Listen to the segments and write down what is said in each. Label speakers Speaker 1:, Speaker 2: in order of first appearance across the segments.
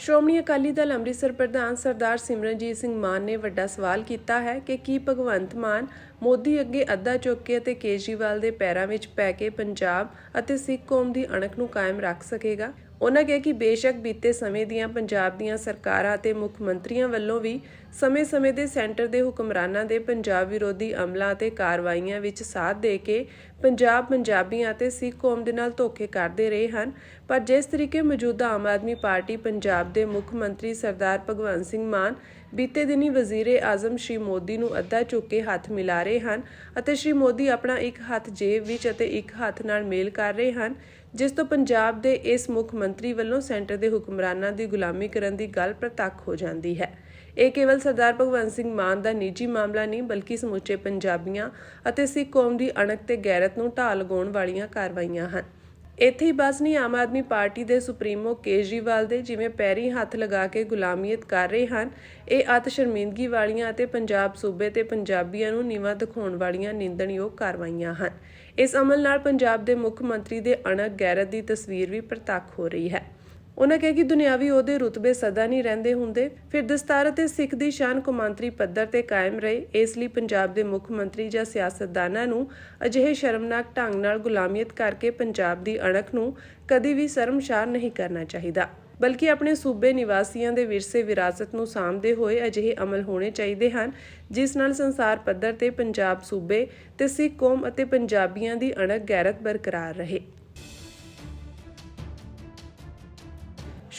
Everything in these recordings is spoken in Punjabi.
Speaker 1: ਸ਼੍ਰੋਮਣੀ ਅਕਾਲੀ ਦਲ ਅੰਮ੍ਰਿਤਸਰ ਪ੍ਰਧਾਨ ਸਰਦਾਰ ਸਿਮਰਨਜੀਤ ਸਿੰਘ ਮਾਨ ਨੇ ਵੱਡਾ ਸਵਾਲ ਕੀਤਾ ਹੈ ਕਿ ਕੀ ਭਗਵੰਤ ਮਾਨ ਮੋਦੀ ਅੱਗੇ ਅੱਧਾ ਚੁੱਕ ਕੇ ਅਤੇ ਕੇਜਰੀਵਾਲ ਦੇ ਪੈਰਾਂ ਵਿੱਚ ਪੈ ਕੇ ਪੰਜਾਬ ਅਤੇ ਸਿੱਖ ਕੌਮ ਦੀ ਅਣਖ ਨੂੰ ਕਾਇਮ ਰੱਖ ਸਕੇਗਾ। ਉਹਨਾਂ ਕਿਹਾ ਕਿ ਬੇਸ਼ੱਕ ਬੀਤੇ ਸਮੇਂ ਦੀਆਂ ਪੰਜਾਬ ਦੀਆਂ ਸਰਕਾਰਾਂ ਅਤੇ ਮੁੱਖ ਮੰਤਰੀਆਂ ਵੱਲੋਂ ਵੀ ਸਮੇਂ-ਸਮੇਂ ਦੇ ਸੈਂਟਰ ਦੇ ਹੁਕਮਰਾਨਾਂ ਦੇ ਪੰਜਾਬ ਵਿਰੋਧੀ ਅਮਲਾਂ ਅਤੇ ਕਾਰਵਾਈਆਂ ਵਿੱਚ ਸਾਥ ਦੇ ਕੇ ਪੰਜਾਬ ਪੰਜਾਬੀਆਂ ਅਤੇ ਸਿੱਖ ਕੌਮ ਦੇ ਨਾਲ ਧੋਖੇ ਕਰਦੇ ਰਹੇ ਹਨ। ਪਰ ਜਿਸ ਤਰੀਕੇ ਮੌਜੂਦਾ ਆਮ ਆਦਮੀ ਪਾਰਟੀ ਪੰਜਾਬ ਦੇ ਮੁੱਖ ਮੰਤਰੀ ਸਰਦਾਰ ਭਗਵੰਤ ਸਿੰਘ ਮਾਨ ਬੀਤੇ ਦਿਨੀ ਵਜ਼ੀਰੇ ਆਜ਼ਮ ਸ਼੍ਰੀ ਮੋਦੀ ਨੂੰ ਅੱਧਾ ਚੁੱਕ ਕੇ ਹੱਥ ਮਿਲਾ ਰਹੇ ਹਨ ਅਤੇ ਸ਼੍ਰੀ ਮੋਦੀ ਆਪਣਾ ਇੱਕ ਹੱਥ ਜੇਬ ਵਿੱਚ ਅਤੇ ਇੱਕ ਹੱਥ ਨਾਲ ਮੇਲ ਕਰ ਰਹੇ ਹਨ, ਜਿਸ ਤੋਂ ਪੰਜਾਬ ਦੇ ਇਸ ਮੁੱਖ ਮੰਤਰੀ ਵੱਲੋਂ ਸੈਂਟਰ ਦੇ ਹੁਕਮਰਾਨਾਂ ਦੀ ਗੁਲਾਮੀ ਕਰਨ ਦੀ ਗੱਲ ਪ੍ਰਤੱਖ ਹੋ ਜਾਂਦੀ ਹੈ। ਇਹ ਕੇਵਲ ਸਰਦਾਰ ਭਗਵੰਤ ਸਿੰਘ ਮਾਨ ਦਾ ਨਿੱਜੀ ਮਾਮਲਾ ਨਹੀਂ, ਬਲਕਿ ਸਮੁੱਚੇ ਪੰਜਾਬੀਆਂ ਅਤੇ ਸਿੱਖ ਕੌਮ ਦੀ ਅਣਖ ਤੇ ਗੈਰਤ ਨੂੰ ਢਾਹ ਲਗਾਉਣ ਵਾਲੀਆਂ ਕਾਰਵਾਈਆਂ ਹਨ। ਇੱਥੇ ਹੀ ਬਸ ਨਹੀਂ, ਆਮ ਆਦਮੀ ਪਾਰਟੀ ਦੇ ਸੁਪਰੀਮੋ ਕੇਜਰੀਵਾਲ ਦੇ ਜਿਵੇਂ ਪੈਰੀ ਹੱਥ ਲਗਾ ਕੇ ਗੁਲਾਮੀਅਤ ਕਰ ਰਹੇ ਹਨ, ਇਹ ਅਤ ਸ਼ਰਮਿੰਦਗੀ ਵਾਲੀਆਂ ਅਤੇ ਪੰਜਾਬ ਸੂਬੇ ਤੇ ਪੰਜਾਬੀਆਂ ਨੂੰ ਨੀਵਾਂ ਦਿਖਾਉਣ ਵਾਲੀਆਂ ਨਿੰਦਣਯੋਗ ਕਾਰਵਾਈਆਂ ਹਨ। ਇਸ ਅਮਲ ਨਾਲ ਪੰਜਾਬ ਦੇ ਮੁੱਖ ਮੰਤਰੀ ਦੇ ਅਣਖ ਗੈਰਤ ਦੀ ਤਸਵੀਰ ਵੀ ਪ੍ਰਤੱਖ ਹੋ ਰਹੀ ਹੈ। ਉਹਨਾਂ ਕਿਹਾ ਕਿ ਦੁਨਿਆਵੀ ਉਹਦੇ ਰੁਤਬੇ ਸਦਾ ਨਹੀਂ ਰਹਿੰਦੇ ਹੁੰਦੇ। ਫਿਰ ਦਸਤਾਰ ਅਤੇ ਸਿੱਖ ਦੀ ਸ਼ਾਨ ਕੌਮਾਂਤਰੀ ਪੱਧਰ ਤੇ ਕਾਇਮ ਰਹੇ। ਇਸ ਲਈ ਪੰਜਾਬ ਦੇ ਮੁੱਖ ਮੰਤਰੀ ਜਾਂ ਸਿਆਸਤਦਾਨਾਂ ਨੂੰ ਅਜਿਹੇ ਸ਼ਰਮਨਾਕ ਢੰਗ ਨਾਲ ਗੁਲਾਮੀਅਤ ਕਰਕੇ ਪੰਜਾਬ ਦੀ ਅਣਖ ਨੂੰ ਕਦੀ ਵੀ ਸ਼ਰਮਸ਼ਾਰ ਨਹੀਂ ਕਰਨਾ ਚਾਹੀਦਾ। ਬਲਕਿ ਆਪਣੇ ਸੂਬੇ ਨਿਵਾਸੀਆਂ ਦੇ ਵਿਰਸੇ ਵਿਰਾਸਤ ਨੂੰ ਸਾਂਭਦੇ ਹੋਏ ਅਜਿਹੇ ਅਮਲ ਹੋਣੇ ਚਾਹੀਦੇ ਹਨ, ਜਿਸ ਨਾਲ ਸੰਸਾਰ ਪੱਧਰ ਤੇ ਪੰਜਾਬ ਸੂਬੇ ਤੇ ਸਿੱਖ ਕੌਮ ਅਤੇ ਪੰਜਾਬੀਆਂ ਦੀ ਅਣਖ ਗੈਰਤ ਬਰਕਰਾਰ ਰਹੇ।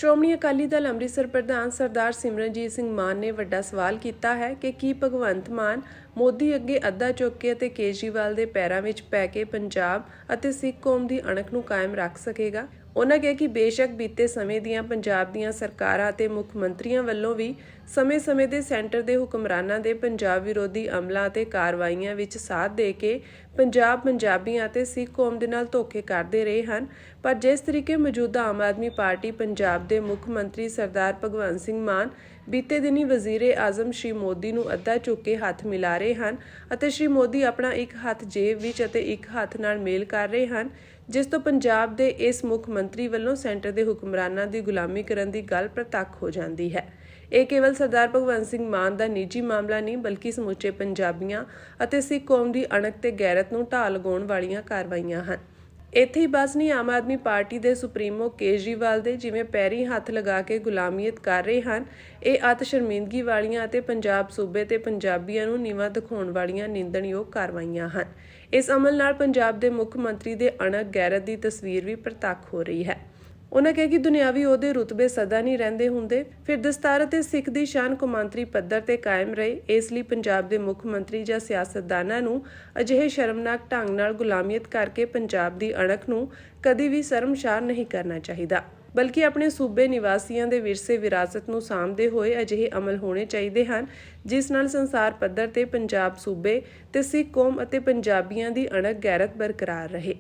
Speaker 1: ਸ਼੍ਰੋਮਣੀ ਅਕਾਲੀ ਦਲ ਅੰਮ੍ਰਿਤਸਰ ਪ੍ਰਧਾਨ ਸਰਦਾਰ ਸਿਮਰਨਜੀਤ ਸਿੰਘ ਮਾਨ ਨੇ ਵੱਡਾ ਸਵਾਲ ਕੀਤਾ ਹੈ ਕਿ ਕੀ ਭਗਵੰਤ ਮਾਨ ਮੋਦੀ ਅੱਗੇ ਅੱਧਾ ਚੁੱਕ ਕੇ ਅਤੇ ਕੇਜਰੀਵਾਲ ਦੇ ਪੈਰਾਂ ਵਿੱਚ ਪੈ ਕੇ ਪੰਜਾਬ ਅਤੇ ਸਿੱਖ ਕੌਮ ਦੀ ਅਣਖ ਨੂੰ ਕਾਇਮ ਰੱਖ ਸਕੇਗਾ? ਉਹਨਾਂ ਕਿਹਾ ਕਿ ਬੇਸ਼ੱਕ ਬੀਤੇ ਸਮੇਂ ਦੀਆਂ ਪੰਜਾਬ ਦੀਆਂ ਸਰਕਾਰਾਂ ਅਤੇ ਮੁੱਖ ਮੰਤਰੀਆਂ ਵੱਲੋਂ ਵੀ ਸਮੇਂ-ਸਮੇਂ ਦੇ ਸੈਂਟਰ ਦੇ ਹੁਕਮਰਾਨਾਂ ਦੇ ਪੰਜਾਬ ਵਿਰੋਧੀ ਅਮਲਾਂ ਅਤੇ ਕਾਰਵਾਈਆਂ ਵਿੱਚ ਸਾਥ ਦੇ ਕੇ ਪੰਜਾਬ ਪੰਜਾਬੀਆਂ ਅਤੇ ਸਿੱਖ ਕੌਮ ਦੇ ਨਾਲ ਧੋਖੇ ਕਰਦੇ ਰਹੇ ਹਨ। ਪਰ ਜਿਸ ਤਰੀਕੇ ਮੌਜੂਦਾ ਆਮ ਆਦਮੀ ਪਾਰਟੀ ਪੰਜਾਬ ਦੇ ਮੁੱਖ ਮੰਤਰੀ ਸਰਦਾਰ ਭਗਵੰਤ ਸਿੰਘ ਮਾਨ ਬੀਤੇ ਦਿਨੀ ਵਜ਼ੀਰੇ ਆਜ਼ਮ ਸ਼੍ਰੀ ਮੋਦੀ ਨੂੰ ਅੱਧਾ ਚੁੱਕ ਕੇ ਹੱਥ ਮਿਲਾ ਰਹੇ ਹਨ ਅਤੇ ਸ਼੍ਰੀ ਮੋਦੀ ਆਪਣਾ ਇੱਕ ਹੱਥ ਜੇਬ ਵਿੱਚ ਅਤੇ ਇੱਕ ਹੱਥ ਨਾਲ ਮੇਲ ਕਰ ਰਹੇ ਹਨ, ਜਿਸ ਤੋਂ ਪੰਜਾਬ ਦੇ ਇਸ ਮੁੱਖ ਮੰਤਰੀ ਵੱਲੋਂ ਸੈਂਟਰ ਦੇ ਹੁਕਮਰਾਨਾਂ ਦੀ ਗੁਲਾਮੀ ਕਰਨ ਦੀ ਗੱਲ ਪ੍ਰਤੱਖ ਹੋ ਜਾਂਦੀ ਹੈ। ਇਹ ਕੇਵਲ ਸਰਦਾਰ ਭਗਵੰਤ ਸਿੰਘ ਮਾਨ ਦਾ ਨਿੱਜੀ ਮਾਮਲਾ ਨਹੀਂ, ਬਲਕਿ ਸਮੁੱਚੇ ਪੰਜਾਬੀਆਂ ਅਤੇ ਸਿੱਖ ਕੌਮ ਦੀ ਅਣਖ ਤੇ ਗੈਰਤ ਨੂੰ ਢਾਹ ਲਗਾਉਣ ਵਾਲੀਆਂ ਕਾਰਵਾਈਆਂ ਹਨ। ਇੱਥੇ ਹੀ ਬਸ ਨਹੀਂ, ਆਮ ਆਦਮੀ ਪਾਰਟੀ ਦੇ ਸੁਪਰੀਮੋ ਕੇਜਰੀਵਾਲ ਦੇ ਜਿਵੇਂ ਪੈਰੀ ਹੱਥ ਲਗਾ ਕੇ ਗੁਲਾਮੀਅਤ ਕਰ ਰਹੇ ਹਨ, ਇਹ ਅਤ ਸ਼ਰਮਿੰਦਗੀ ਵਾਲੀਆਂ ਅਤੇ ਪੰਜਾਬ ਸੂਬੇ ਤੇ ਪੰਜਾਬੀਆਂ ਨੂੰ ਨੀਵਾਂ ਦਿਖਾਉਣ ਵਾਲੀਆਂ ਨਿੰਦਣਯੋਗ ਕਾਰਵਾਈਆਂ ਹਨ। ਇਸ ਅਮਲ ਨਾਲ ਪੰਜਾਬ ਦੇ ਮੁੱਖ ਮੰਤਰੀ ਦੇ ਅਣਖ ਗੈਰਤ ਦੀ ਤਸਵੀਰ ਵੀ ਪ੍ਰਤੱਖ ਹੋ ਰਹੀ ਹੈ। ਉਹਨਾਂ ਕਿਹਾ ਕਿ ਦੁਨਿਆਵੀ ਉਹਦੇ ਰੁਤਬੇ ਸਦਾ ਨਹੀਂ ਰਹਿੰਦੇ ਹੁੰਦੇ। ਫਿਰ ਦਸਤਾਰ ਅਤੇ ਸਿੱਖ ਦੀ ਸ਼ਾਨ ਕੌਮਾਂਤਰੀ ਪੱਧਰ ਤੇ ਕਾਇਮ ਰਹੇ। ਇਸ ਲਈ ਪੰਜਾਬ ਦੇ ਮੁੱਖ ਮੰਤਰੀ ਜਾਂ ਸਿਆਸਤਦਾਨਾਂ ਨੂੰ ਅਜਿਹੇ ਸ਼ਰਮਨਾਕ ਢੰਗ ਨਾਲ ਗੁਲਾਮੀਅਤ ਕਰਕੇ ਪੰਜਾਬ ਦੀ ਅਣਖ ਨੂੰ ਕਦੀ ਵੀ ਸ਼ਰਮਸ਼ਾਰ ਨਹੀਂ ਕਰਨਾ ਚਾਹੀਦਾ। ਬਲਕਿ ਆਪਣੇ ਸੂਬੇ ਨਿਵਾਸੀਆਂ ਦੇ ਵਿਰਸੇ ਵਿਰਾਸਤ ਨੂੰ ਸਾਂਭਦੇ ਹੋਏ ਅਜਿਹੇ ਅਮਲ ਹੋਣੇ ਚਾਹੀਦੇ ਹਨ, ਜਿਸ ਨਾਲ ਸੰਸਾਰ ਪੱਧਰ ਤੇ ਪੰਜਾਬ ਸੂਬੇ ਤੇ ਸਿੱਖ ਕੌਮ ਅਤੇ ਪੰਜਾਬੀਆਂ ਦੀ ਅਣਖ ਗੈਰਤ ਬਰਕਰਾਰ ਰਹੇ।